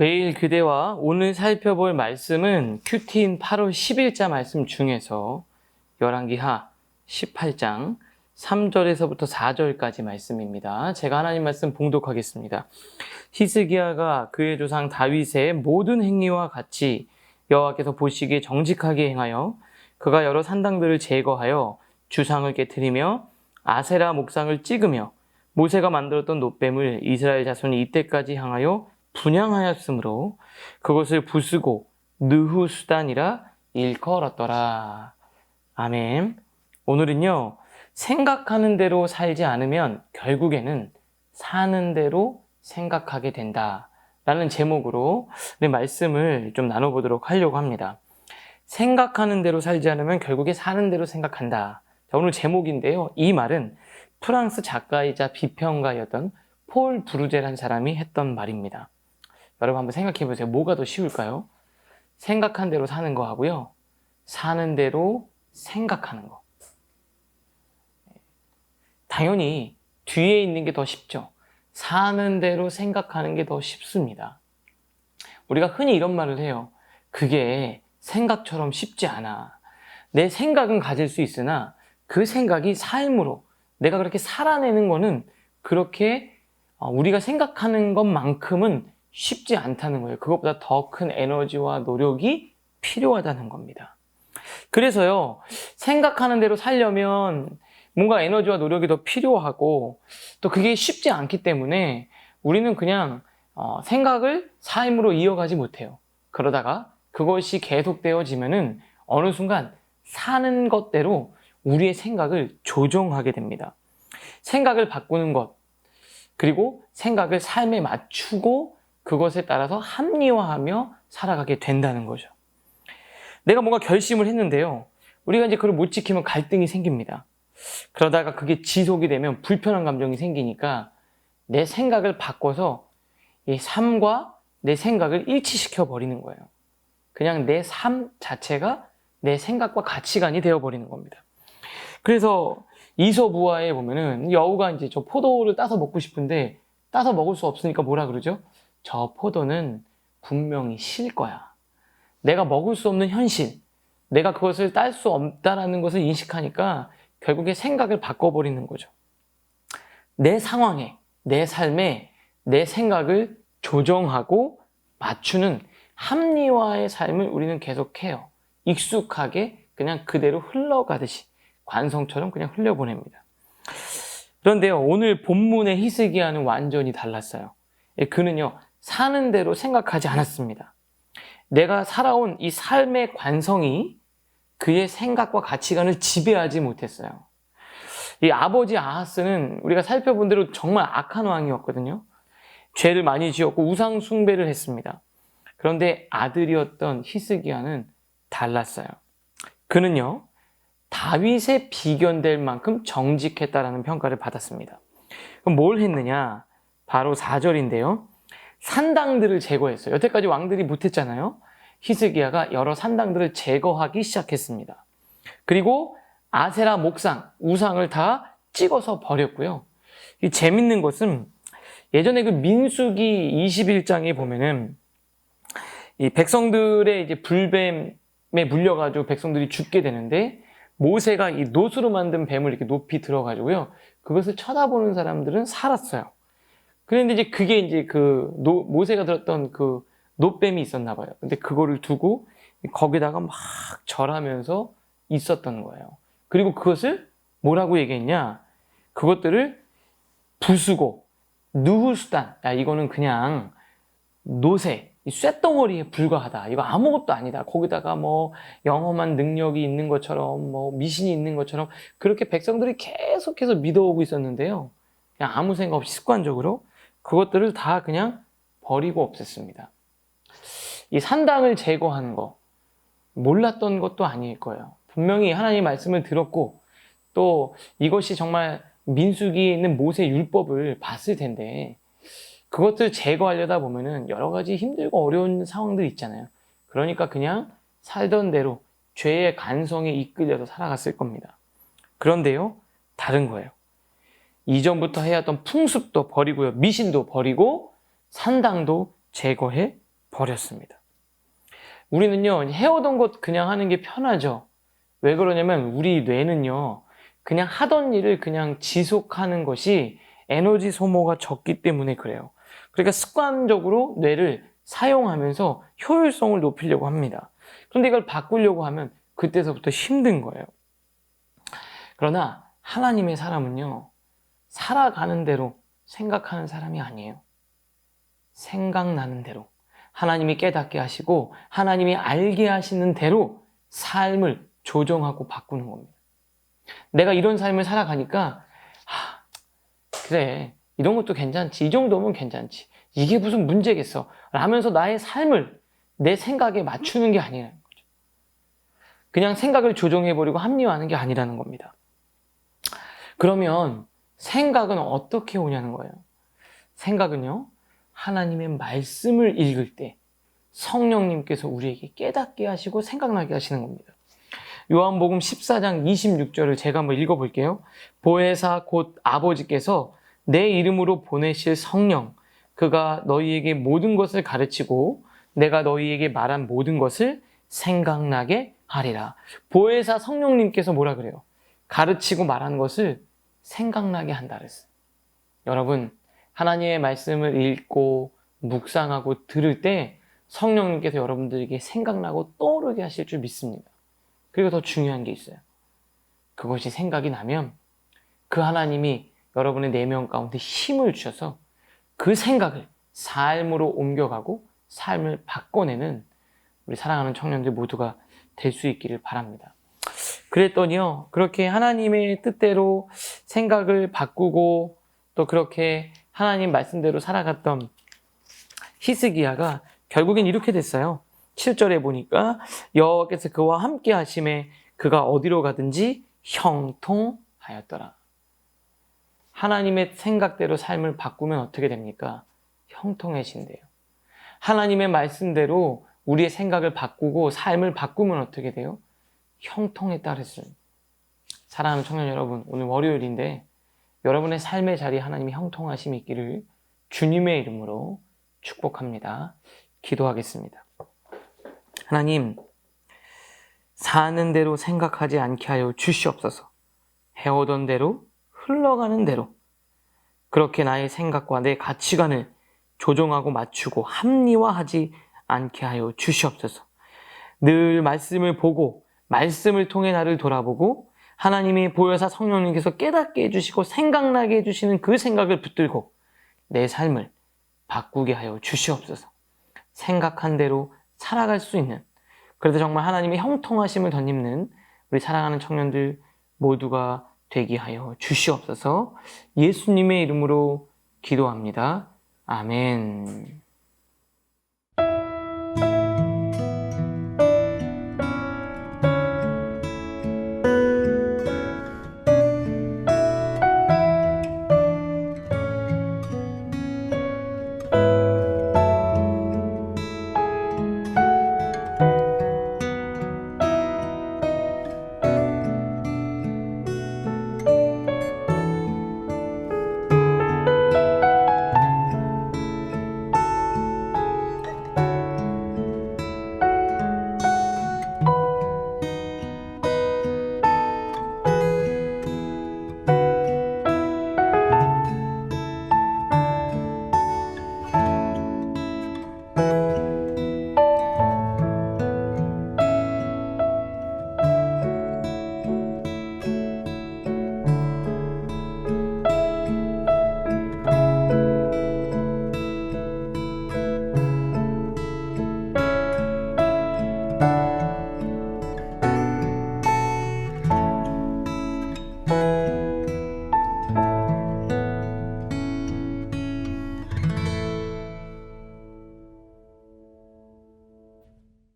그대와 오늘 살펴볼 말씀은 큐티인 8월 10일자 말씀 중에서 열왕기하 18장 3절에서부터 4절까지 말씀입니다. 제가 하나님 말씀 봉독하겠습니다. 히스기야가 그의 조상 다윗의 모든 행위와 같이 여호와께서 보시기에 정직하게 행하여 그가 여러 산당들을 제거하여 주상을 깨뜨리며 아세라 목상을 찍으며 모세가 만들었던 노뱀을 이스라엘 자손이 이때까지 향하여 분양하였으므로 그것을 부수고 느후 수단이라 일컬었더라. 아멘. 오늘은요, 생각하는 대로 살지 않으면 결국에는 사는 대로 생각하게 된다. 라는 제목으로 네, 말씀을 좀 나눠보도록 하려고 합니다. 생각하는 대로 살지 않으면 결국에 사는 대로 생각한다. 자, 오늘 제목인데요. 이 말은 프랑스 작가이자 비평가였던 폴 브루제라는 사람이 했던 말입니다. 여러분 한번 생각해 보세요. 뭐가 더 쉬울까요? 생각한 대로 사는 거 하고요. 사는 대로 생각하는 거. 당연히 뒤에 있는 게 더 쉽죠. 사는 대로 생각하는 게 더 쉽습니다. 우리가 흔히 이런 말을 해요. 그게 생각처럼 쉽지 않아. 내 생각은 가질 수 있으나 그 생각이 삶으로 내가 그렇게 살아내는 거는 그렇게 어, 우리가 생각하는 것만큼은 쉽지 않다는 거예요. 그것보다 더 큰 에너지와 노력이 필요하다는 겁니다. 그래서요, 생각하는 대로 살려면 뭔가 에너지와 노력이 더 필요하고 또 그게 쉽지 않기 때문에 우리는 그냥 어, 생각을 삶으로 이어가지 못해요. 그러다가 그것이 계속되어지면은 어느 순간 사는 것대로 우리의 생각을 조정하게 됩니다. 생각을 바꾸는 것, 그리고 생각을 삶에 맞추고 그것에 따라서 합리화하며 살아가게 된다는 거죠. 내가 뭔가 결심을 했는데요. 우리가 이제 그걸 못 지키면 갈등이 생깁니다. 그러다가 그게 지속이 되면 불편한 감정이 생기니까 내 생각을 바꿔서 이 삶과 내 생각을 일치시켜 버리는 거예요. 그냥 내 삶 자체가 내 생각과 가치관이 되어 버리는 겁니다. 그래서 이서부화에 보면은 여우가 이제 저 포도를 따서 먹고 싶은데 따서 먹을 수 없으니까 뭐라 그러죠? 저 포도는 분명히 실 거야. 내가 먹을 수 없는 현실, 내가 그것을 딸 수 없다라는 것을 인식하니까 결국에 생각을 바꿔버리는 거죠. 내 상황에, 내 삶에 내 생각을 조정하고 맞추는 합리화의 삶을 우리는 계속해요. 익숙하게 그냥 그대로 흘러가듯이 관성처럼 그냥 흘려보냅니다. 그런데요, 오늘 본문의 히스기야는 완전히 달랐어요. 예, 그는요, 사는 대로 생각하지 않았습니다. 내가 살아온 이 삶의 관성이 그의 생각과 가치관을 지배하지 못했어요. 이 아버지 아하스는 우리가 살펴본 대로 정말 악한 왕이었거든요. 죄를 많이 지었고 우상 숭배를 했습니다. 그런데 아들이었던 히스기야는 달랐어요. 그는요, 다윗에 비견될 만큼 정직했다라는 평가를 받았습니다. 그럼 뭘 했느냐? 바로 4절인데요. 산당들을 제거했어요. 여태까지 왕들이 못했잖아요. 히스기야가 여러 산당들을 제거하기 시작했습니다. 그리고 아세라 목상, 우상을 다 찍어서 버렸고요. 이 재밌는 것은 예전에 그 민수기 21장에 보면은 이 백성들의 이제 불뱀에 물려가지고 백성들이 죽게 되는데 모세가 이 노수로 만든 뱀을 이렇게 높이 들어가지고요. 그것을 쳐다보는 사람들은 살았어요. 그런데 이제 그게 이제 그 노, 모세가 들었던 그 노뱀이 있었나 봐요. 근데 그거를 두고 거기다가 막 절하면서 있었던 거예요. 그리고 그것을 뭐라고 얘기했냐? 그것들을 부수고 누후수단. 야 이거는 그냥 노새, 쇳덩어리에 불과하다. 이거 아무것도 아니다. 거기다가 뭐 영험한 능력이 있는 것처럼 뭐 미신이 있는 것처럼 그렇게 백성들이 계속해서 믿어오고 있었는데요. 그냥 아무 생각 없이 습관적으로 그것들을 다 그냥 버리고 없앴습니다. 이 산당을 제거하는 거 몰랐던 것도 아닐 거예요. 분명히 하나님 말씀을 들었고 또 이것이 정말 민수기에 있는 모세 율법을 봤을 텐데 그것들 제거하려다 보면은 여러 가지 힘들고 어려운 상황들 있잖아요. 그러니까 그냥 살던 대로 죄의 간성에 이끌려서 살아갔을 겁니다. 그런데요, 다른 거예요. 이전부터 해왔던 풍습도 버리고요, 미신도 버리고 산당도 제거해 버렸습니다. 우리는요, 해오던 것 그냥 하는 게 편하죠. 왜 그러냐면 우리 뇌는요, 그냥 하던 일을 그냥 지속하는 것이 에너지 소모가 적기 때문에 그래요. 그러니까 습관적으로 뇌를 사용하면서 효율성을 높이려고 합니다. 그런데 이걸 바꾸려고 하면 그때서부터 힘든 거예요. 그러나 하나님의 사람은요, 살아가는 대로 생각하는 사람이 아니에요. 생각나는 대로. 하나님이 깨닫게 하시고 하나님이 알게 하시는 대로 삶을 조정하고 바꾸는 겁니다. 내가 이런 삶을 살아가니까 하, 그래 이런 것도 괜찮지 이 정도면 괜찮지 이게 무슨 문제겠어 라면서 나의 삶을 내 생각에 맞추는 게 아니라는 거죠. 그냥 생각을 조정해버리고 합리화하는 게 아니라는 겁니다. 그러면 생각은 어떻게 오냐는 거예요. 생각은요, 하나님의 말씀을 읽을 때 성령님께서 우리에게 깨닫게 하시고 생각나게 하시는 겁니다. 요한복음 14장 26절을 제가 한번 읽어볼게요. 보혜사 곧 아버지께서 내 이름으로 보내실 성령, 그가 너희에게 모든 것을 가르치고 내가 너희에게 말한 모든 것을 생각나게 하리라. 보혜사 성령님께서 뭐라 그래요? 가르치고 말한 것을 생각나게 한다 그랬어요. 여러분, 하나님의 말씀을 읽고 묵상하고 들을 때 성령님께서 여러분들에게 생각나고 떠오르게 하실 줄 믿습니다. 그리고 더 중요한 게 있어요. 그것이 생각이 나면 그 하나님이 여러분의 내면 가운데 힘을 주셔서 그 생각을 삶으로 옮겨가고 삶을 바꿔내는 우리 사랑하는 청년들 모두가 될 수 있기를 바랍니다. 그랬더니요, 그렇게 하나님의 뜻대로 생각을 바꾸고 또 그렇게 하나님 말씀대로 살아갔던 히스기야가 결국엔 이렇게 됐어요. 7절에 보니까 여호와께서 그와 함께 하심에 그가 어디로 가든지 형통하였더라. 하나님의 생각대로 삶을 바꾸면 어떻게 됩니까? 형통해진대요. 하나님의 말씀대로 우리의 생각을 바꾸고 삶을 바꾸면 어떻게 돼요? 형통에 따르습니다. 사랑하는 청년 여러분, 오늘 월요일인데 여러분의 삶의 자리 하나님이 형통하심이 있기를 주님의 이름으로 축복합니다. 기도하겠습니다. 하나님, 사는 대로 생각하지 않게 하여 주시옵소서. 해오던 대로 흘러가는 대로 그렇게 나의 생각과 내 가치관을 조정하고 맞추고 합리화하지 않게 하여 주시옵소서. 늘 말씀을 보고 말씀을 통해 나를 돌아보고 하나님이 보여사 성령님께서 깨닫게 해주시고 생각나게 해주시는 그 생각을 붙들고 내 삶을 바꾸게 하여 주시옵소서. 생각한 대로 살아갈 수 있는 그래도 정말 하나님의 형통하심을 덧입는 우리 사랑하는 청년들 모두가 되게 하여 주시옵소서 예수님의 이름으로 기도합니다. 아멘.